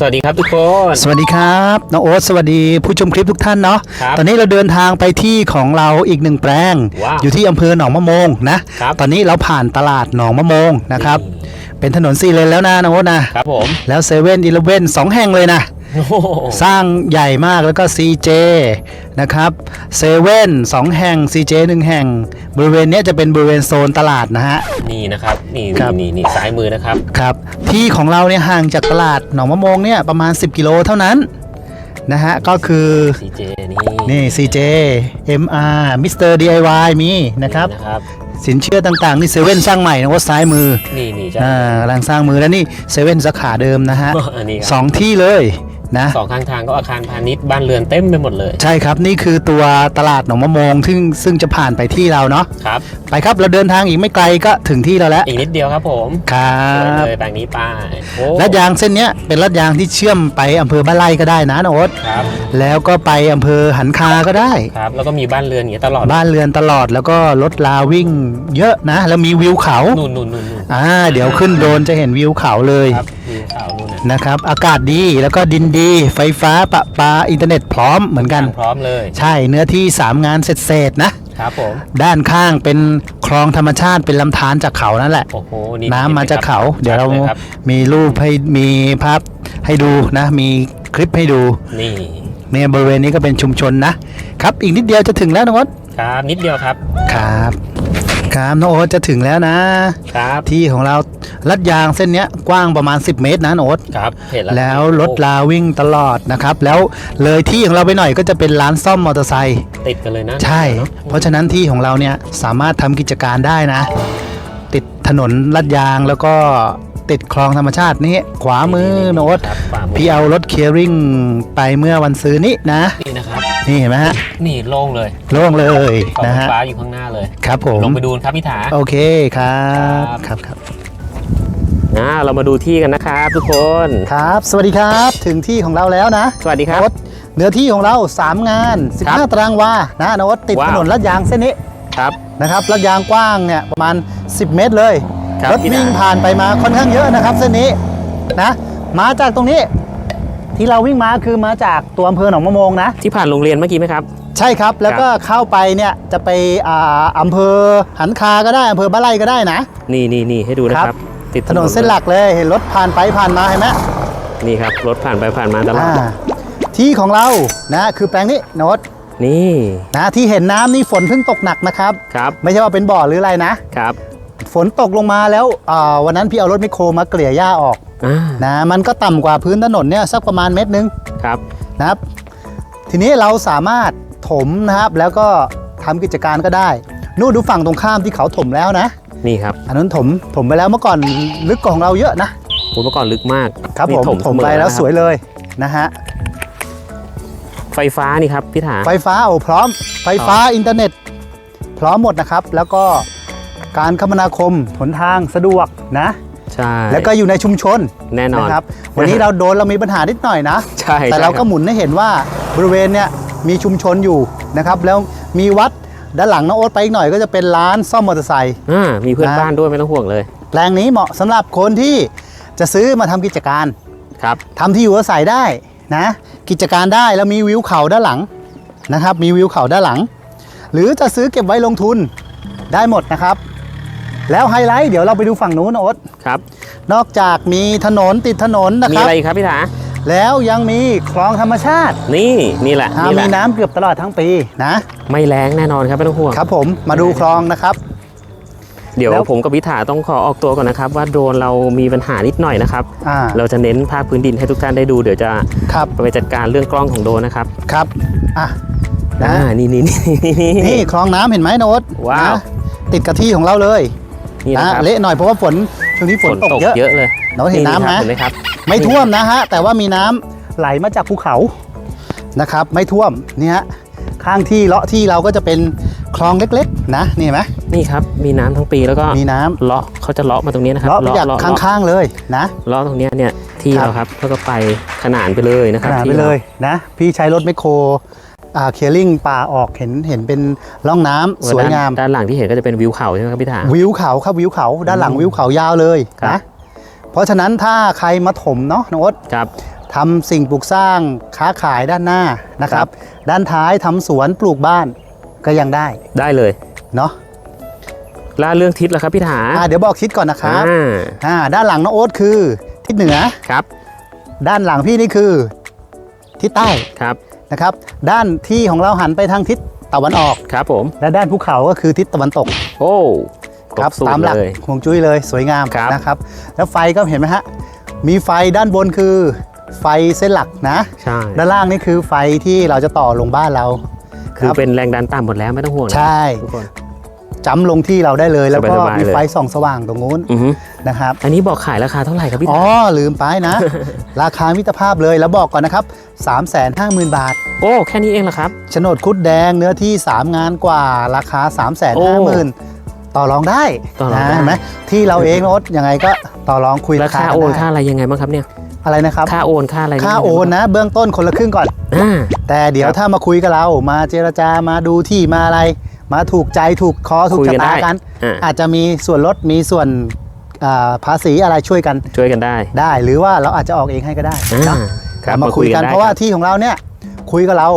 อ่าสวัสดีครับทุกคน สวัสดีครับน้องโอ๊ตสวัสดีผู้ชมคลิปทุกท่านเนาะครับตอนนี้เราเดินทางไปที่ของเราอีกหนึ่งแปลง ว้าวอยู่ที่อำเภอหนองมะโมงนะครับ ตอนนี้เราผ่านตลาดหนองมะโมงนะครับเป็นถนนสี่เลนแล้วนะน้องโอ๊ตนะครับผม แล้วเซเว่นอีเลเว่นสองแห่งเลยนะโอ้โห สร้างใหญ่มากแล้วก็ CJ นะครับเซเว่นสองแห่ง CJ หนึ่งแห่ง บริเวณเนี้ยจะเป็นบริเวณโซนตลาดนะฮะ นี่นะครับ นี่ครับ นี่นี่ซ้ายมือนะครับ ครับ ที่ของเราเนี่ยห่างจากตลาดหนองมะโมงเนี่ยประมาณ 10 กิโลเท่านั้นนะฮะ ก็คือ CJ นี่นี่ CJ MR Mr. DIY มีนะครับ นะครับ สินเชื่อต่างๆ นี่เซเว่นสร้างใหม่นะว่าซ้ายมือนี่นี่ใช่อ่ากำลังสร้างมือแล้วนี่เซเว่นสาขาเดิมนะฮะ อันนี้คสรับองที่เลย นะสองข้างทางก็อาคารพาณิชย์บ้านเรือนเต็มไปหมดเลย ใช่ครับนี่คือตัวตลาดหนองมะโมงซึ่งซึ่งจะผ่านไปที่เราเนาะครับไปครับเราเดินทางอีกไม่ไกลก็ถึงที่เราแล้วอีกนิดเดียวครับผมครัสวยบเลยแปลงนี้ไป้ายโอ้ลัดยางเส้นเนี้ยเป็นลัดยางที่เชื่อมไปอำเภอบ้านไร่ก็ได้นะนองโอ๊ตครับแล้วก็ไปอำเภอหันคาก็ได้ครับแล้วก็มีบ้านเรือนอย่างเงี้ยตลอดบ้านเรือนตลอดแล้วก็รถลาวิ่งเยอะนะ แล้วมีวิวเขานู่นนู่นนู่นนู่นอ่าเดี๋ยวขึ้นโดรนจะเห็นวิวเขาเลยครับมีข่าวนู่นนะ นะครับ อากาศดีแล้วก็ดินดี ไฟฟ้าประปาอินเทอร์เน็ตพร้อมเหมือนกัน พร้อมเลย ใช่เนื้อที่ 3 งานเสร็จๆนะครับผมด้านข้างเป็นคลองธรรมชาติเป็นลำธารจากเขานั่นแหละ โอ้โหนี่น้ำมาจากเขา เดี๋ยวเราชัลครับมีรูปให้มีภาพให้ดูนะ มีคลิปให้ดูนี่เนี่ยบริเวณนี้ก็เป็นชุมชนนะครับ อีกนิดเดียวจะถึงแล้วน้องโอ๊ตครับนิดเดียวครับครับ ครับน้องโอ๊ตจะถึงแล้วนะ ครับที่ของเราลัดยางเส้นเนี้ยกว้างประมาณ 10 เมตรนะโอ๊ตครับเห็นแล้วแล้วรถลาวิ่งตลอดนะครับ แล้วเลยที่ของเราไปหน่อยก็จะเป็นร้านซ่อมมอเตอร์ไซค์ติดกันเลยนะใช่เนอะเพราะฉะนั้นที่ของเราเนี่ยสามารถทำกิจการได้นะ ติดถนนลัดยางแล้วก็ติดคลองธรรมชาตินี่ขวามือโน้ตครับขวามือพี่เอารถเคลียร์ริงไปเมื่อวันซื้อนี้นะนี่นะครับ นี่เห็นไหมฮะนี่โล่งเลยโล่งเลยเสานะไฟฮะฟ้าอยู่ข้างหน้าเลย ครับผมลงไปดูครับพี่ถา โอเคครับครับครับ ครับอ่าเรามาดูที่กันนะครับ ทุกคน ครับ สวัสดีครับถึงที่ของเราแล้วนะสวัสดีครับ โน้ตเนื้อที่ของเรา 3 งาน ครับ15 ตารางวานะโน้ตติดว้าว ถนนลาดยางเส้นนี้ครับ นะครับลาดยางกว้างเนี่ยประมาณ 10 เมตรเลยครับรถพี่วิ่งดา ผ่านไปมาค่อนข้างเยอะนะครับ เส้นนี้นะมาจากตรงนี้ ที่เราวิ่งมาคือมาจากตัวอำเภอหนองมะโมงนะ ที่ผ่านโรงเรียนเมื่อกี้ไหมครับ ใช่ครับแล้วก็เข้าไปเนี่ยจะไปอ่าอำเภอหันคาก็ได้อำเภอบ้านไร่ก็ได้นะ นี่นี่นี่ให้ดูนะคครัรับ บ ติดถนนเส้นหลักเลยเห็นรถผ่านไปผ่านมาเห็นไหมนี่ครับรถผ่านไปผ่านมาตลอดอ่าที่ของเรานะคือแปลงนี้โน้ตนี่นะที่เห็นน้ำนี่ฝนเพิ่งตกหนักนะครับ ครับไม่ใช่ว่าเป็นบ่อหรืออะไรนะ ครับ ฝนตกลงมาแล้วอ่าวันนั้นพี่เอารถไมคโครมาเกลี่ยหญ้าออก อ่านะมันก็ต่ำกว่าพื้นถนนเนี่ยสักประมาณเมตรหนึงครับ นะครับ ทีนี้เราสามารถถมนะครับแล้วก็ทำกิจการก็ได้ นู่นดูฝั่งตรงข้ามที่เขาถมแล้วนะ นี่ครับอันนั้นถมถมไปแล้วเมื่อก่อนลึกกว่าของเราเยอะนะผมเมื่อก่อนลึกมากครับนี่ผมถมเสอไปแล้วนะครับสวยเลยนะฮะ ไฟฟ้านี่ครับพี่ถา ไฟฟ้าโอ้พร้อม ไฟฟ้าอินเทอร์เน็ต พร้อมหมดนะครับ แล้วก็การคมนาคมหนทางสะดวกนะ ใช่ แล้วก็อยู่ในชุมชนแน่นอนนะครับ วันนี้เราโดนเรามีปัญหานิดหน่อยนะ ใช่แต่ใช่เราคก็บหมุนให้เห็นว่าบริเวณเนี่ยมีชุมชนอยู่นะครับ แล้วมีวัดด้านหลังน้องโอ๊ตไปอีกหน่อยก็จะเป็นร้านซ่อมมอเตอร์ไซค์อ่ามีเพื่อนนะบ้านด้วยไม่ต้องห่วงเลยแปลงนี้เหมาะสำหรับคนที่จะซื้อมาทำกิจการครับทำที่อยู่อาศัยได้นะ กิจการได้แล้วมีวิวเขาด้านหลังนะครับ มีวิวเขาด้านหลัง หรือจะซื้อเก็บไว้ลงทุนได้หมดนะครับ แล้วไฮไลท์เดี๋ยวเราไปดูฝั่งนู้นโอ๊ตครับ นอกจากมีถนนติดถนนนะมีครับ อะไรอีกครับพี่ถาแล้วยังมีคลองธรรมชาตินี่นี่แหละอ่านี่แหมีละน้ำเกือบตลอดทั้งปีนะ ไม่แรงแน่นอนครับไม่ต้องห่วง ครับผมมาดูคลองนะครับ เดี๋ยวแล้ว ผมกับพิธาต้องขอออกตัวก่อนนะครับว่าโดรนเรามีปัญหานิดหน่อยนะครับ อ่าเราจะเน้นภาคพื้นดินให้ทุกท่านได้ดูเดี๋ยวจะครับไปจัดการเรื่องกล้องของโดรนนะครับครับอะนะอ่านี่นี่นี่นี่คลองน้ำเห็นไหมโน้ตว้าว นะติดกับที่ของเราเลย นี่นะนะครับเละหน่อยเพราะว่าฝนช่วงนี้ฝนตกเยอะเยอะเลยโน้ตเห็นน้ำไหมเห็นไหมครับ ไม่ท่วมนะฮะแต่ว่ามีน้ำไหลมาจากภูเขานะครับ ไม่ท่วมนี่ฮะข้างที่เลาะที่เราก็จะเป็นคลองเล็กๆ นะนี่เห็นไหมนี่ครับมีน้ำทั้งปีแล้วก็มีน้ำเลาะเขาจะเลาะมาตรงนี้นะครับเลาะไปจากข้างๆเลยนะเลาะตรงเนี้ยเนี่ยที่ครับเราครับแล้วก็ไปขนานไปเลยนะคขรับนาดที่ไปราเลยนะ พี่ใช้รถไมคโครอ่า เคลียร์ลิงป่าออกเห็นเห็นเป็นร่องน้ำสวยงามด้านหลังที่เห็นก็จะเป็นวิวเขาใช่ไหมครับพี่ถาวิวเขาครับวิวเขาด้านหลังอืมวิวเขายาวเลยครับนะพราะฉะนั้นถ้าใครมาถมเนาะน้องโอ๊ตครับทำสิ่งปลูกสร้างค้าขายด้านหน้านะคครัรับบด้านท้ายทำสวนปลูกบ้านก็ยังได้ได้เลยเนาะแล้วเรื่องทิศล่ะครับพี่ถาอ่าเดี๋ยวบอกทิศก่อนนะครับอ่าอ่าด้านหลังน้องโอ๊ตคือทิศเหนือครับ ด้านหลังพี่นี่คือทิศใต้ครับ นะครับ ด้านที่ของเราหันไปทางทิศตะวันออกครับผม และด้านภูเขาก็คือทิศตะวันตก โอ้คครรับบสูตตามรหลักเลยห่วงจุ้ยเลยสวยงามครับนะครับ แล้วไฟก็เห็นไหมฮะ มีไฟด้านบนคือไฟเส้นหลักนะใช่ด้านล่างนี่คือไฟที่เราจะต่อลงบ้านเรา คือรับเป็นแรงดันต่ำหมดแล้วไม่ต้องห่วงนะใช่ทุกคน จำลงที่เราได้เลย แล้วก็สบายๆมีเลย ไฟส่องสว่างตรงนู้นอือฮึนะครับ อันนี้บอกขายราคาเท่าไหร่ครับพี่ อ๋อถาลืมไปนะ ราคามิตรภาพเลยแล้วบอกก่อนนะครับ 350,000 บาทโอ้แค่นี้เองเหรอครับ โฉนดคุดแดงเนื้อที่ 3 งานกว่าราคา 350,000ต่อรองได้ต่อรองได้ นะเห็นไหมที่เราเองโอ๊ตยังไงก็ต่อรองคุยราราคาคาโอนได้ค่าอะไรยังไงบ้างครับเนี่ย อะไรนะครับ ค่าโอนค่าอะไรค่าโอนนะ เบื้องต้นคนละครึ่งก่อน อ่า แต่เดี๋ยวครับ ถ้ามาคุยกับเรามาเจรจามาดูที่มาอะไร มาถูกใจถูกคอถูกคุยชะกันตาได้กัน อ่า อาจจะมีส่วนลดมีส่วนอ่าภาษีอะไรช่วยกันช่วยกันได้ ได้ หรือว่าเราอาจจะออกเองให้ก็ได้อ่าเนาะครับมาคุยกันได้เพราะว่าคบที่ของเราเนี่ยคุยกับเรา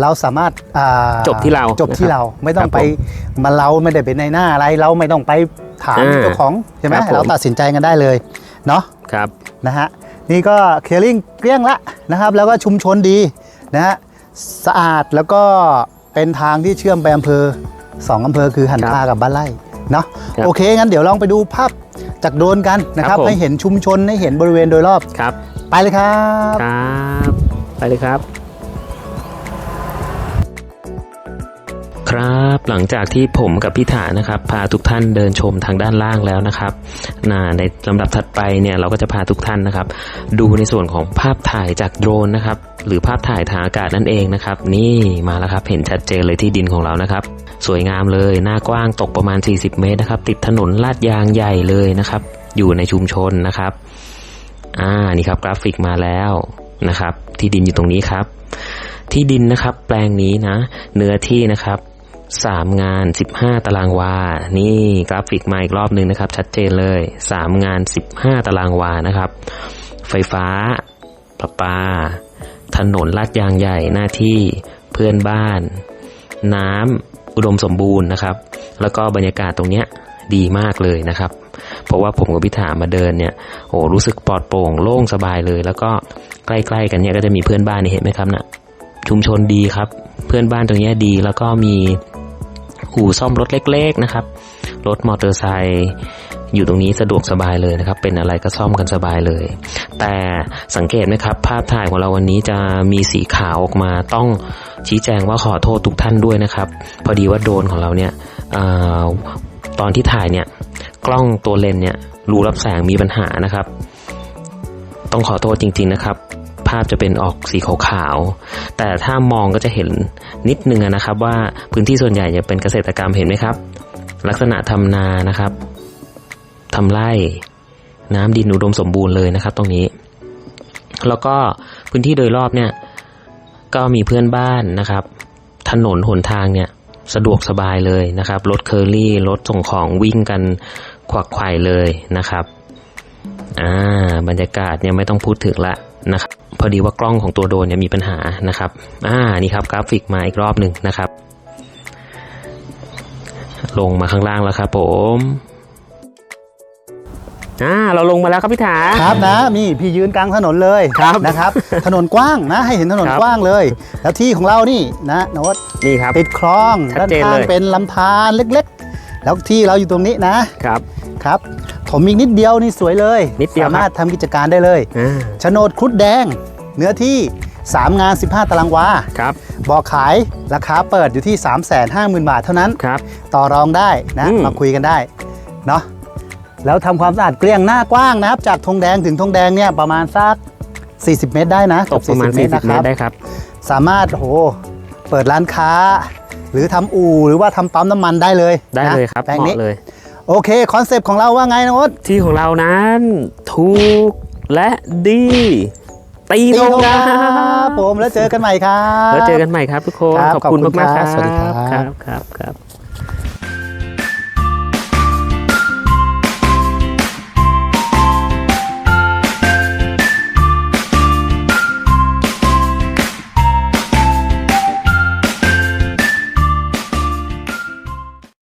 เราสามารถอ่าจบที่เราจบที่นะครับเราไม่ต้องครับไปมาเราไม่ได้เป็นในหน้าอะไรเราไม่ต้องไปถามอ่าเจ้าของใช่ไหมครับผม เราตัดสินใจกันได้เลยเนาะ ครับ นะฮะนี่ก็เคลียร์ลิงเกลี้ยงละนะครับแล้วก็ชุมชนดีนะฮะสะอาดแล้วก็ เป็นทางที่เชื่อมไปอำเภอสองอำเภอคือหันครับคากับบ้านไร่เนาะครับโอเคงั้นเดี๋ยวลองไปดูภาพจากโดรนกันนะคครัรับบผมให้เห็นชุมชนให้เห็นบริเวณโดยรอบครับ ไปเลยครับครับ ไปเลยครับ ครับ หลังจากที่ผมกับพี่ถานะครับ พาทุกท่านเดินชมทางด้านล่างแล้วนะครับนะในลำดับถัดไปเนี่ยเราก็จะพาทุกท่านนะครับ ดูในส่วนของภาพถ่ายจากโดรนนะครับ หรือภาพถ่ายทางอากาศนั่นเองนะครับ นี่มาแล้วครับเห็นชัดเจนเลยที่ดินของเรานะครับ สวยงามเลยหน้ากว้างตกประมาณ 40 เมตรนะครับ ติดถนนลาดยางใหญ่เลยนะครับ อยู่ในชุมชนนะครับอ่านี่ครับกราฟิกมาแล้วนะครับ ที่ดินอยู่ตรงนี้ครับ ที่ดินนะครับ แปลงนี้นะ เนื้อที่นะครับ สามงาน15ตารางวา นี่กราฟิกมาอีกรอบหนึ่งนะครับ ชัดเจนเลยสามงาน15ตารางวานะครับ ไฟฟ้าประปา ถนนลาดยางใหญ่หน้าที่เพื่อนบ้าน น้ำอุดมสมบูรณ์นะครับ แล้วก็บรรยากาศตรงเนี้ยดีมากเลยนะครับ เพราะว่าผมกับพิธามาเดินเนี่ย โอ้รู้สึกปลอดโปร่งโล่งสบายเลย แล้วก็ใกล้ๆกันเนี่ยก็จะมีเพื่อนบ้านนี่เห็นไหมครับนะ่ะชุมชนดีครับ เพื่อนบ้านตรงนี้ดีแล้วก็มี อู่ซ่อมรถเล็ก ๆนะครับ รถมอเตอร์ไซค์อยู่ตรงนี้สะดวกสบายเลยนะครับ เป็นอะไรก็ซ่อมกันสบายเลย แต่สังเกตไหมครับ ภาพถ่ายของเราวันนี้จะมีสีขาวออกมาต้องชี้แจงว่าขอโทษทุกท่านด้วยนะครับ พอดีว่าโดนของเราเนี่ยออตอนที่ถ่ายเนี่ยกล้องตัวเลนเนี่ยรูรับแสงมีปัญหานะครับ ต้องขอโทษจริง ๆนะครับ ภาพจะเป็นออกสีขาวๆ แต่ถ้ามองก็จะเห็นนิดนึงนะครับว่าพื้นที่ส่วนใหญ่จะเป็นเกษตรกรรมเห็นไหมครับ ลักษณะทำนานะครับทำไร่น้ำดินอุดมสมบูรณ์เลยนะครับ ตรงนี้ แล้วก็พื้นที่โดยรอบเนี่ย ก็มีเพื่อนบ้านนะครับ ถนนหนทางเนี่ยสะดวกสบายเลยนะครับ รถเคอรี่ รถส่งของวิ่งกันขวักไขว่เลยนะครับ อ่าบรรยากาศเนี่ยไม่ต้องพูดถึงละนะครับพอดีว่ากล้องของตัวโดรนเนี่ยมีปัญหานะครับอ่านี่ครับกราฟิกมาอีกรอบหนึ่งนะครับ ลงมาข้างล่างแล้วครับผมอ่าเราลงมาแล้วครับพี่ถา ครับนะนี่พี่ยืนกลางถนนเลยครับนะครับ ถนนกว้างนะให้เห็นถนนครับกว้างเลย แล้วที่ของเรานี่นะนวัดนี่ครับติดคลองชัด้าดนเจนข้างเลยเป็นลำธารเล็กๆ แล้วที่เราอยู่ตรงนี้นะครับครับ ผมอีกนิดเดียวนี่สวยเลยนิดเดียวสามารถทำกิจการได้เลยอ่าโฉนดครุฑแดง เนื้อที่ 3 งาน 15 ตารางวาครับบอกขายราคาเปิดอยู่ที่ 350,000 บาทเท่านั้นครับต่อรองได้นะอืมมาคุยกันได้เนาะแล้วทำความสะอาดเกลี้ยงหน้ากว้างนะครับ จากธงแดงถึงธงแดงเนี่ยประมาณสัก 40 เมตรได้นะตกประมาณเมตร40นะเมคตรับรได้ครับ สามารถโหเปิดร้านค้า หรือทำอู่หรือว่าทำปั๊มน้ำมันได้เลยได้นะเลยครับแปลงเหนี้มาะเลย โอเคคอนเซปต์ของเราว่าไงนะโอ๊ตที่ของเรานั้น ถูกและดี ตีตีลงโลคครัรับบผมแล้วเจอกันใหม่ครับ แล้วเจอกันใหม่ครับทุกคนครับขอบคุณขอบคุณมากๆคครัรับบสวัสดีครับครับครับครับ